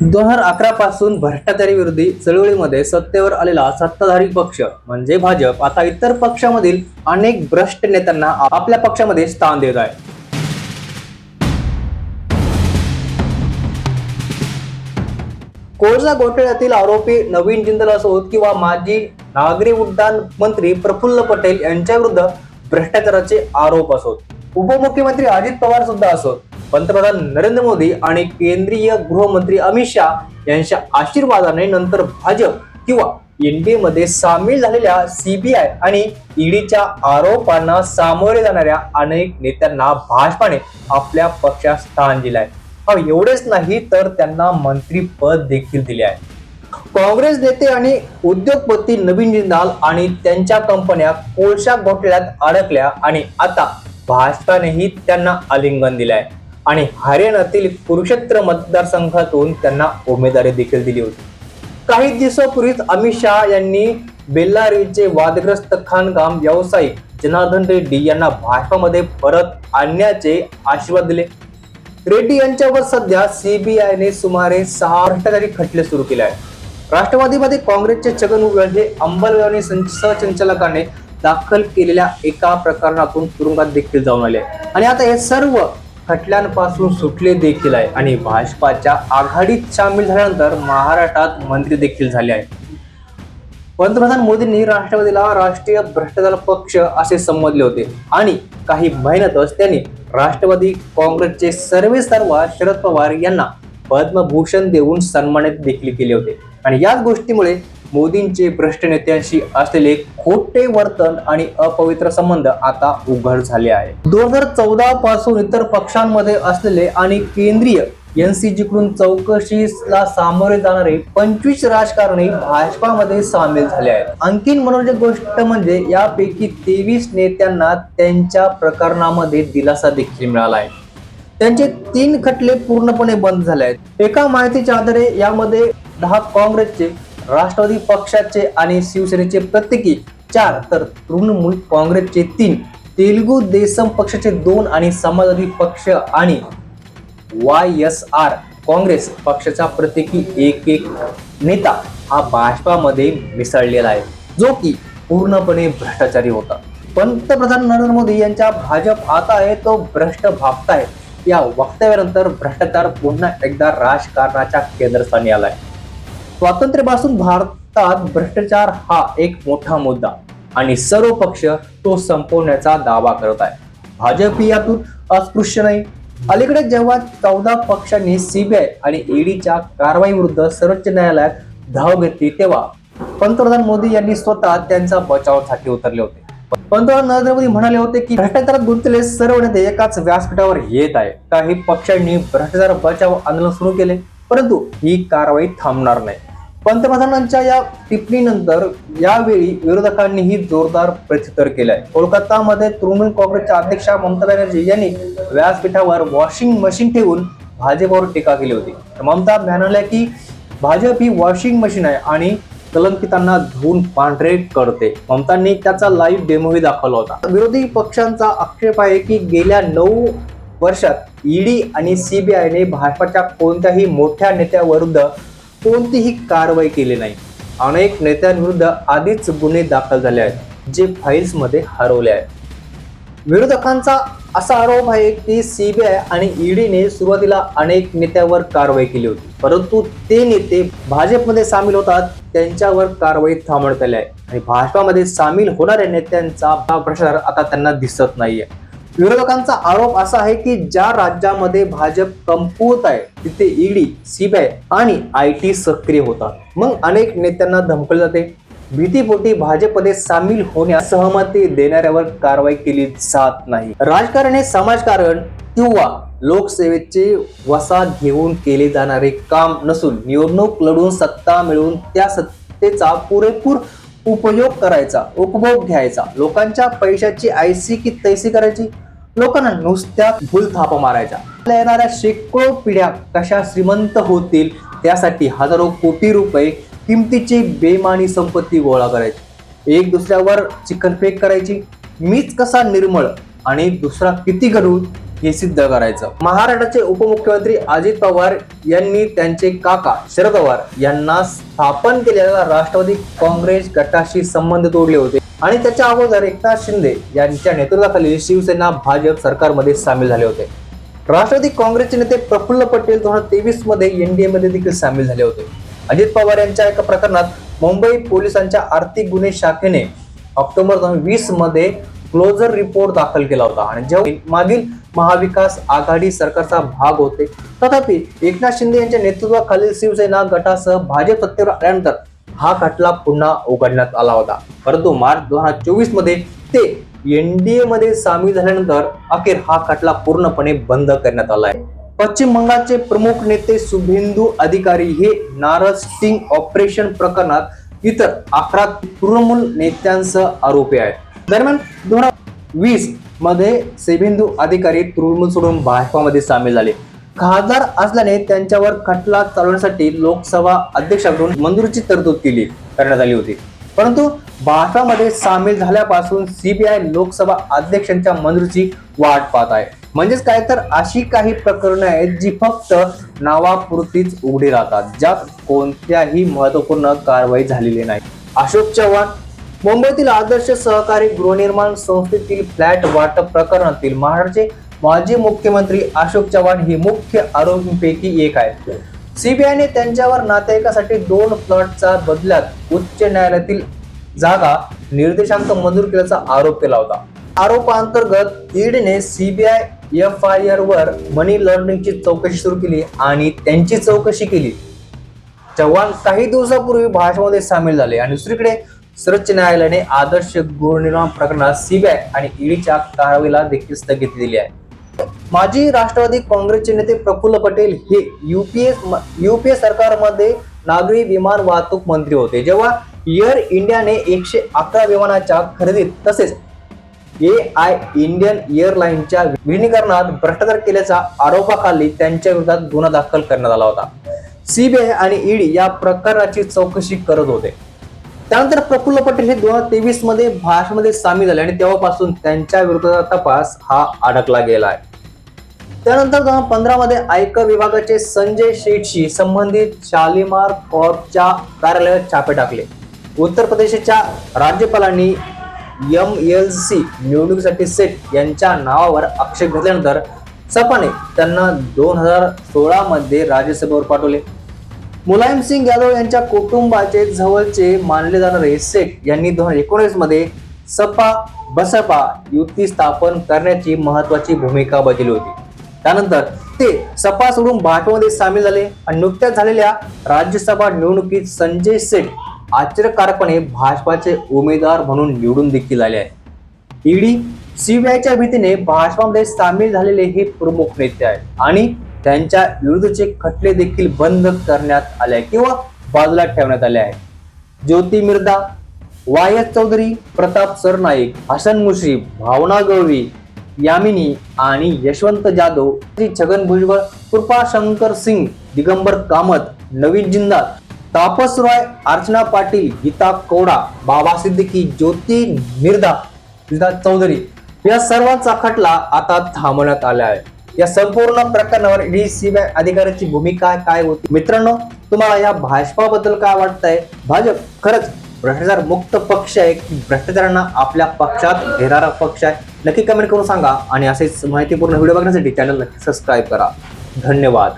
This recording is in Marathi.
दोन हजार अकरा पासून भ्रष्टाचारी विरोधी चळवळीमध्ये सत्तेवर आलेला सत्ताधारी पक्ष म्हणजे भाजप आता इतर पक्षामधील अनेक भ्रष्ट नेत्यांना आपल्या पक्षामध्ये स्थान देत आहे. कोळसा घोटाळ्यातील आरोपी नवीन जिंदल असोत किंवा माजी नागरी उड्डाण मंत्री प्रफुल्ल पटेल यांच्या विरुद्ध भ्रष्टाचाराचे आरोप असोत. उपमुख्यमंत्री अजित पवार सुद्धा असोत. पंतप्रधान नरेंद्र मोदी आणि केंद्रीय गृहमंत्री अमित शाह यांच्या आशीर्वादाने नंतर भाजप किंवा एनडीए मध्ये सामील झालेल्या सीबीआय आणि ईडीच्या आरोपांना सामोरे जाणाऱ्या अनेक नेत्यांना भाजपाने आपल्या पक्षात स्थान दिले आहे हा एवढेच नाही तर त्यांना मंत्रीपद देखील दिले आहे. काँग्रेस नेते आणि उद्योगपती नवीन जिंदाल आणि त्यांच्या कंपन्या कोळशा घोटाळ्यात अडकल्या आणि आता भाजपानेही त्यांना आलिंगन दिलंय. आहे आणि हरियाणातील कुरुक्षेत्र मतदारसंघातून त्यांना उमेदवारी देखील दिली होती. काही दिवसापूर्वीच अमित शहा यांनी बेल्लारीचे वादग्रस्त खाणकाम व्यावसायिक जनार्दन रेड्डी यांना भाजपामध्ये परत आणण्याचे आशीर्वाद दिले. रेड्डी यांच्यावर सध्या सीबीआयने सुमारे सहा भ्रष्टाचारी खटले सुरू केले आहेत. राष्ट्रवादीमध्ये काँग्रेसचे छगन उगळ हे अंमलबजावणी सहसंचालकाने दाखल केलेल्या एका प्रकरणातून तुरुंगात देखील जाऊन आले. आणि आता हे सर्व खटल्यांपासून सुटले देखील आहे आणि भाजपाच्या आघाडीत सामील झाल्यानंतर महाराष्ट्रात मंत्री देखील झाले आहे पंतप्रधान मोदींनी राष्ट्रवादीला राष्ट्रीय भ्रष्टाचार पक्ष असे संबोधले होते आणि काही महिन्यातच त्यांनी राष्ट्रवादी काँग्रेसचे सर्वे सर्व शरद पवार यांना पद्मभूषण देऊन सन्मानित देखील केले होते. आणि याच गोष्टीमुळे मोदींचे भ्रष्ट नेत्यांशी असलेले खोटे वर्तन आणि अपवित्र संबंध आता उघड झाले आहे. दोन हजार चौदा पासून इतर पक्षांमध्ये असलेले आणि केंद्रीय एनसीजीकडून चौकशीला सामोरे जाणारे पंचवीस राजकारणी भाजपामध्ये सामील झाले आहेत. आणखीन मनोरंजक गोष्ट म्हणजे यापैकी तेवीस नेत्यांना त्यांच्या प्रकरणामध्ये दिलासा देखील मिळाला आहे. त्यांचे तीन खटले पूर्णपणे बंद झाले आहेत. एका माहितीच्या आधारे यामध्ये दहा काँग्रेसचे राष्ट्रवादी पक्षाचे आणि शिवसेनेचे प्रत्येकी चार तर तृणमूल काँग्रेसचे तीन तेलुगू देसम पक्षाचे दोन आणि समाजवादी पक्ष आणि वाय एस आर काँग्रेस पक्षाचा प्रत्येकी एक एक नेता हा भाजपामध्ये मिसळलेला आहे जो की पूर्णपणे भ्रष्टाचारी होता. पंतप्रधान नरेंद्र मोदी यांच्या भाजप आता आहे तो भ्रष्ट भागताय. या वक्तव्यानंतर भ्रष्टाचार पुन्हा एकदा राजकारणाच्या केंद्रस्थानी आलाय. स्वातंत्र्यापासून भारतात भ्रष्टाचार हा एक मोठा मुद्दा आणि सर्व पक्ष तो संपवण्याचा दावा करत आहे भाजप यातून अस्पृश्य नाही. अलीकडे जेव्हा चौदा पक्षांनी सीबीआय आणि ईडीच्या कारवाई विरुद्ध सर्वोच्च न्यायालयात धाव घेतली तेव्हा पंतप्रधान मोदी यांनी स्वतः त्यांचा बचावासाठी उतरले होते. पंतप्रधान नरेंद्र मोदी म्हणाले होते की भ्रष्टाचारात गुंतलेले सर्व नेते एकाच व्यासपीठावर येत आहे काही पक्षांनी भ्रष्टाचार बचाव आंदोलन सुरू केले परंतु ही कारवाई थांबणार नाही. पंतप्रधानांच्या या टिप्पणीनंतर यावेळी विरोधकांनीही जोरदार प्रत्युत्तर केलंय. कोलकातामध्ये तृणमूल काँग्रेसच्या अध्यक्षा ममता बॅनर्जी यांनी व्यासपीठावर वॉशिंग मशीन ठेवून भाजपवर टीका केली होती. तर ममता म्हणाल्या की भाजप ही वॉशिंग मशीन आहे आणि कलंकितांना धुवून पांढरे करते. ममतांनी त्याचा लाईव्ह डेमोही दाखवला होता. विरोधी पक्षांचा आक्षेप आहे की गेल्या नऊ वर्षात ईडी आणि सीबीआयने भाजपाच्या कोणत्याही मोठ्या नेत्याविरुद्ध कोणतीही कारवाई केली नाही. अनेक नेत्यांविरुद्ध आधीच गुन्हे दाखल झाले आहेत जे फाईल्समध्ये हरवले आहेत. विरोधकांचा असा आरोप आहे की सीबीआय आणि ईडीने सुरुवातीला अनेक नेत्यावर कारवाई केली होती परंतु ते नेते भाजपमध्ये सामील होतात त्यांच्यावर कारवाई थांबवण्यात आली आहे. आणि भाजपामध्ये सामील होणाऱ्या नेत्यांचा प्रचार आता त्यांना दिसत नाहीये. विरोधकांचा आरोप असा आहे की ज्या राज्यामध्ये भाजप कमकुवत आहे तिथे ईडी सीबीआय आणि आय टी सक्रिय होतात. मग अनेक नेत्यांना धमकले जाते. भीतीपोटी भाजपमध्ये सामील होण्यास सहमती देणाऱ्यावर कारवाई केली जात नाही. राजकारण हे समाजकारण किंवा लोकसेवेचे वसा घेऊन केले जाणारे काम नसून निवडणूक लढून सत्ता मिळवून त्या सत्तेचा पुरेपूर उपयोग करायचा उपभोग घ्यायचा. लोकांच्या पैशाची ऐसी की तैसी करायची? लोकांना नुसत्या भूलथापा मारायच्या. आपल्या येणाऱ्या शेकडो पिढ्या कशा श्रीमंत होतील त्यासाठी हजारो कोटी रुपये किमतीची बेमानी संपत्ती गोळा करायची. एक दुसऱ्यावर चिकनफेक करायची. मीच कसा निर्मळ आणि दुसरा किती गढूळ हे सिद्ध करायचं. महाराष्ट्राचे उपमुख्यमंत्री अजित पवार यांनी त्यांचे काका शरद पवार यांना स्थापन केलेल्या राष्ट्रवादी काँग्रेस गटाशी संबंध तोडले होते. आणि त्याच्या अगोदर एकनाथ शिंदे यांच्या नेतृत्वाखाली शिवसेना भाजप सरकारमध्ये सामील झाले होते. राष्ट्रवादी काँग्रेसचे नेते प्रफुल्ल पटेल दोन हजार तेवीसमध्ये एनडीए मध्ये देखील सामील झाले होते. अजित पवार यांच्या एका प्रकरणात मुंबई पोलिसांच्या आर्थिक गुन्हे शाखेने ऑक्टोबर दोन हजार वीसमध्ये क्लोजर रिपोर्ट दाखल केला होता. आणि जेव्हा मागील महाविकास आघाडी सरकारचा भाग होते तथापि एकनाथ शिंदे यांच्या नेतृत्वाखालील शिवसेना गटासह भाजप सत्तेवर आल्यानंतर हा खटला पुन्हा उघडण्यात आला होता. परंतु मार्च दोन हजार चोवीसमध्ये ते एनडीए मध्ये सामील झाल्यानंतर अखेर हा खटला पूर्णपणे बंद करण्यात आला आहे. पश्चिम बंगालचे प्रमुख नेते शुभेंदू अधिकारी हे नारद स्टिंग ऑपरेशन प्रकरणात इतर अकरा तृणमूल नेत्यांसह आरोपी आहेत. दरम्यान दोन हजार वीसमध्ये शुभेंदू अधिकारी तृणमूल सोडून भाजपामध्ये सामील झाले. खासदार असल्याने त्यांच्यावर खटला चालवण्यासाठी लोकसभा अध्यक्षाकडून मंजुरीची तरतूद केली करण्यात आली होती. परंतु भारतामध्ये सामील झाल्यापासून सीबीआय लोकसभा अध्यक्षांच्या मंजुरीची वाट पाहत आहे. म्हणजेच काय तर अशी काही प्रकरणं आहेत जी फक्त नावापुरतीच उघडी राहतात ज्यात कोणत्याही महत्त्वपूर्ण कारवाई झालेली नाही. अशोक चव्हाण मुंबईतील आदर्श सहकारी गृहनिर्माण संस्थेतील फ्लॅट वाटप प्रकरणातील महाराष्ट्राचे माजी मुख्यमंत्री अशोक चव्हाण हे मुख्य आरोपींपैकी एक आहेत. सीबीआयने त्यांच्यावर नातेवाईकासाठी दोन प्लॉटचा बदल्यात उच्च न्यायालयातील जागा निर्देशांक मंजूर केल्याचा आरोप केला होता. आरोपांतर्गत ईडीने सीबीआय एफ आय आर वर मनी लॉन्ड्रिंगची चौकशी सुरू केली आणि त्यांची चौकशी केली. चव्हाण काही दिवसापूर्वी भाषेमध्ये सामील झाले आणि दुसरीकडे सर्वोच्च न्यायालयाने आदर्श गृहनिर्माण प्रकरणात सीबीआय आणि ईडीच्या कारवाईला देखील स्थगिती दिली आहे. माजी राष्ट्रवादी काँग्रेसचे नेते प्रफुल्ल पटेल हे युपीए युपीए सरकारमध्ये नागरी विमान वाहतूक मंत्री होते. जेव्हा एअर इंडियाने एकशे अकरा विमानाच्या खरेदीत तसेच ए आय इंडियन एअरलाइनच्या विनीकरणात भ्रष्टाचार केल्याच्या आरोपाखाली त्यांच्या विरोधात गुन्हा दाखल करण्यात आला होता. सीबीआय आणि ईडी या प्रकरणाची चौकशी करत होते. त्यानंतर प्रफुल्ल पटेल हे दोन हजार तेवीसमध्ये भाषमध्ये सामील झाले आणि तेव्हापासून त्यांच्या विरोधाचा तपास हा अडकला गेला आहे. त्यानंतर दोन हजार आयकर विभागाचे संजय शेठशी संबंधित शालिमार कॉर्पच्या कार्यालयात छापे टाकले. उत्तर प्रदेशच्या राज्यपालांनी एम एल सी निवडणुकीसाठी सेट यांच्या नावावर आक्षेप घेतल्यानंतर सपाने त्यांना दोन हजार सोळामध्ये राज्यसभेवर पाठवले. मुलायम सिंग यादव यांच्या कुटुंबाचे जवळचे मानले जाणारे सेठ यांनी दोन हजार एकोणीसमध्ये सपा बसपा युती स्थापन करण्याची महत्वाची भूमिका बजावली होती. त्यानंतर ते सपा सोडून भाजपमध्ये सामील झाले आणि नुकत्याच झालेल्या राज्यसभा निवडणुकीत संजय सेठ आश्चर्यकारकपणे भाजपाचे उमेदवार म्हणून निवडून देखील आले आहे ईडी सीबीआयच्या भीतीने भाजपामध्ये सामील झालेले हे प्रमुख नेते आहेत आणि त्यांच्या विरुद्धचे खटले देखील बंद करण्यात आले आहे किंवा बाजूला ठेवण्यात आले आहे ज्योती मिर्दा वाय एस चौधरी प्रताप सरनाईक हसन मुश्रीफ भावना गवळी यामिनी आणि यशवंत जाधव छगन भुजबळ कृपा शंकर सिंग दिगंबर कामत नवीन जिंदाल तापस रॉय अर्चना पाटील गीता कौडा बाबा सिद्दीकी ज्योती मिर्दा मिर्दा चौधरी या सर्वांचा खटला आता थांबवण्यात आला आहे. या संपूर्ण प्रकरणावर डी सीबीआय अधिकाऱ्याची भूमिका काय होती? मित्रांनो तुम्हाला या भाजपाबद्दल काय वाटतंय? भाजप खरंच भ्रष्टाचार मुक्त पक्ष आहे. की भ्रष्टाचारांना आपल्या पक्षात घेणारा पक्ष आहे. नक्की कमेंट करून सांगा आणि असेच माहितीपूर्ण व्हिडिओ बघण्यासाठी चॅनल नक्की सबस्क्राईब करा. धन्यवाद.